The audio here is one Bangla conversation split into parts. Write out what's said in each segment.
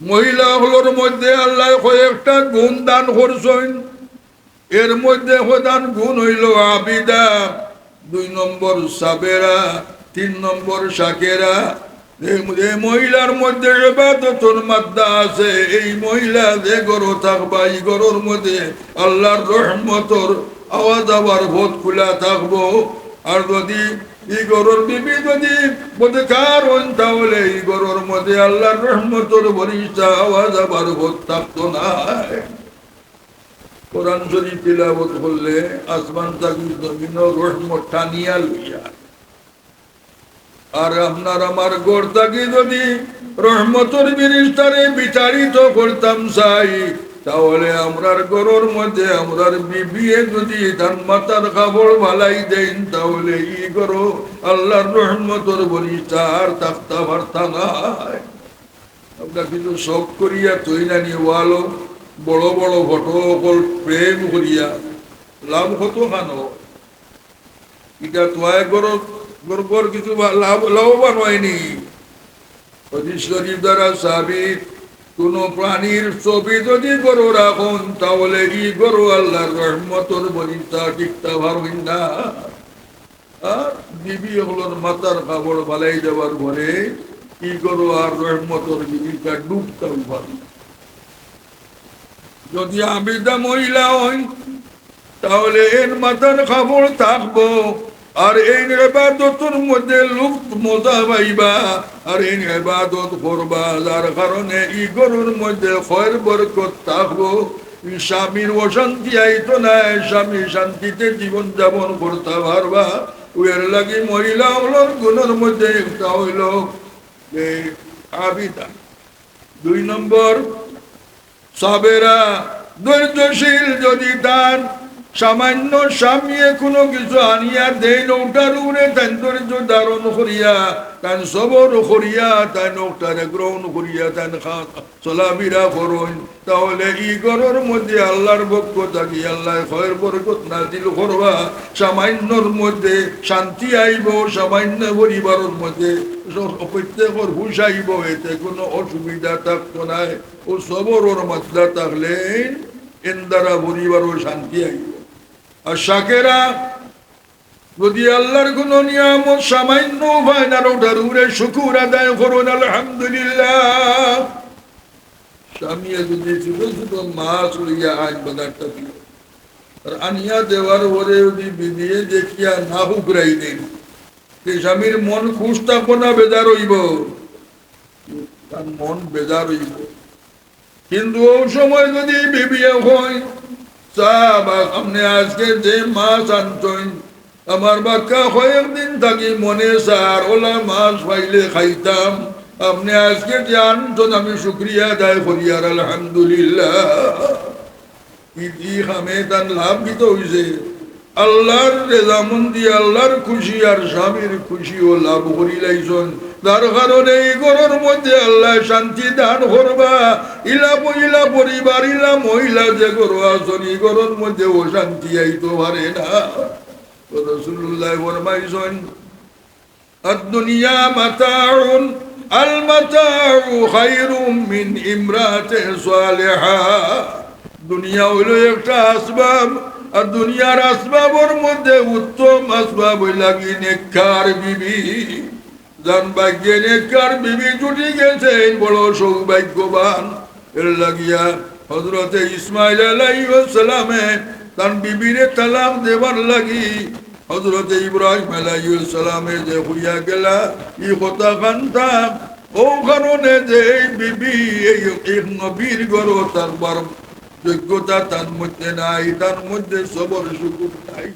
মহিলা হলোর মধ্যে আল্লাহ কয়েকটা গুণ দান করছেন। এর মধ্যে প্রধান গুণ হইল আবিদা, দুই নম্বর সাবেরা, তিন নম্বর শাকেরা। এই মহিলার মধ্যে মাদ্দা আছে। এই মহিলা যে গরো থাকবা, এই গরোর মধ্যে আল্লাহর রহমতর আওয়াজ আবার ভোট খোলা থাকব। আর যদি এই গরুর বিবি যদি বদকার হন তাহলে এই গরুর মধ্যে আল্লাহর রহমতর বরিষ্ঠা আওয়াজ আবার থাকতো না কোরআন শরীফ তিলাবত করলে আসমান জমিন রহমত টানিয়া লইয়া। আর আপনার আমার গড় থাকি যদি রহমতর বিরিস্তারে বিচারিত করতাম চাই তাহলে আমরার গরুর মধ্যে আমরার বিবিয়ে যদি ধান মাতার খাবড় ভালাই দেন, তাহলে ই গরো আল্লাহর রহমতর বরিষ্ঠা আর থাকতা পারতা নাই। আমরা কিন্তু শখ করিয়া তৈরানি ওয়ালো, বড় বড় ফটো অকল প্রেম করিয়া, লাভ হতো কেন এটা তোয়ায় গরব গর্বর কিছু লাভ, লাভবান হয়নি। হদিস শরীফ দ্বারা সাবিত কোন প্রাণীর ছবি যদি গরু রাখুন, তাহলে ই গরু আল্লাহর রহমতর বলিতা টিকতা পারবেন না। আর বিবি হলোর মাতার কাপড় বালাই যাবার ঘরে কি গরু আর রহমতর বিবিটা ডুবতাম পারবে যদি আবিদা মহিলা হই, তাহলে এর মাথার কাপড় থাকব। আর এই এবাদতের মধ্যে লুপ্ত মজা পাইবা। আর এই এবাদত করবা, যার কারণে ই গরুর মধ্যে খয়ের বরকত থাকব। স্বামীর অশান্তি আইতো না স্বামী শান্তিতে জীবন যাপন করতে পারবা। ওর লাগি মহিলা হলোর গুণের মধ্যে একটা হইল আবিদা। দুই নম্বর, সাবেরা ধৈর্যশীল যদি তার সামান্য সামিয়ে কোনো কিছু আনিয়া দেয় নৌটার উড়ে তাই ধৈর্য ধারণ করিয়া তান সবর করিয়া, তাই নৌটারে গ্রহণ করিয়া তান চলাফিরা করুন। তাহলে ই ঘরের মধ্যে আল্লাহর পক্ষ থাকি আল্লাহ খয়ের বরকত নাজিল করবা। সামান্যর মধ্যে শান্তি আইব, সামান্য পরিবারের মধ্যে প্রত্যেকের হুশ আইব, এতে কোনো অসুবিধা থাকতো নাই ও সবরের মাত্রা থাকলে এন দ্বারা পরিবারও শান্তি আইব। আর শাকেরা, যদি আল্লাহর কোন নিয়ামত সামান্য উপায় না ওটার উপরে শুকুর আদায় করুন, আলহামদুলিল্লাহ। স্বামী যদি ছোট ছোট মাছ লইয়া আজ বাজারটা দিল, আর আনিয়া দেওয়ার পরে যদি বিদিয়ে দেখিয়া না হুকরাই দেন স্বামীর মন খুশ থাকব না বেজার হইব? তার মন বেজার হইব। কিন্তু ও সময় যদি বিবিয়ে হয় আপনি আজকে যে মাছ আনতেন আমার বাক্কা কয়েকদিন থাকি মনে সার, ওলা মাছ পাইলে খাইতাম। আপনি আজকে যে আনতেন আমি শুক্রিয়া আদায় করি, আর আলহামদুলিল্লাহ। ইতি খামে তার লাভ কিত হইছে? আল্লাহর রেজামন্দি, আল্লাহর খুশি, আর স্বামীর খুশি ও লাভ করি লাইছন তার কারণে এই ঘরের মধ্যে আল্লাহ শান্তি দান করবা ইলা মহিলা পরিবার ইলা মহিলা যে গরু আসন এই ঘরের মধ্যে ও শান্তি আইতো পারে না রসুল্লাহ ফরমাইছেন الدنيا متاع المتاع خير من امرأة صالحة দুনিয়া হইল একটা আসবাব আর দুনিয়ার আসবাবর মধ্যে উত্তম আসবাব হইলাগি নেককার বিবি যান বিবি জুটি গেছেন তার দেবার লাগি। হজরতে ইব্রাহিম আলাইসালামে যে হইয়া গেলা, ই কথা কান্তা। ও কারণে যে বিবি নবীর গর তারবার যোগ্যতা তার মধ্যে নাই, তার মধ্যে সবর সুকুর নাই।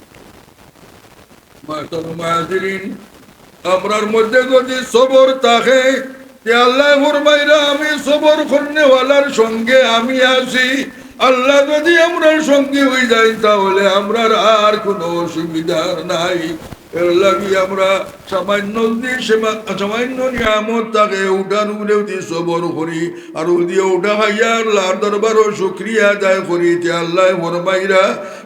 আমরার মধ্যে যদি সবর থাকে আল্লাহ ফরমাইরা আমি সবর করনেওয়ালার সঙ্গে আমি আছি। আল্লাহ যদি আমরা সঙ্গে হয়ে যাই তাহলে আমরা আর কোনো অসুবিধা নাই। সামান্য তাকে করি, আর খাইয়া শুক্রিয়া করি আল্লাহ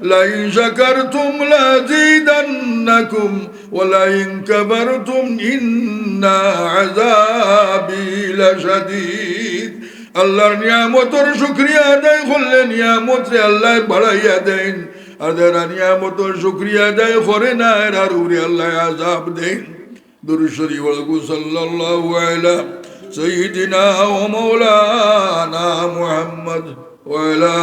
লাইন শাকারতুম লাজিদান্নাকুম ওয়ালাইন কাবারতুম ইন্না আযাবি লাশাদীদ আল্লাহর নিয়ামতর শুক্রিয়া আদায় করলে নিয়ামত রে আল্লাহ বাড়াইয়া দেন আর যারা নিয়ামতর শুক্রিয়া আদায় করে না এরা উড়ে আল্লাহ আজাব দেন দুরুশরী বলগু সাল্লাল্লাহু আলা سيدنا ومولانا محمد وعلى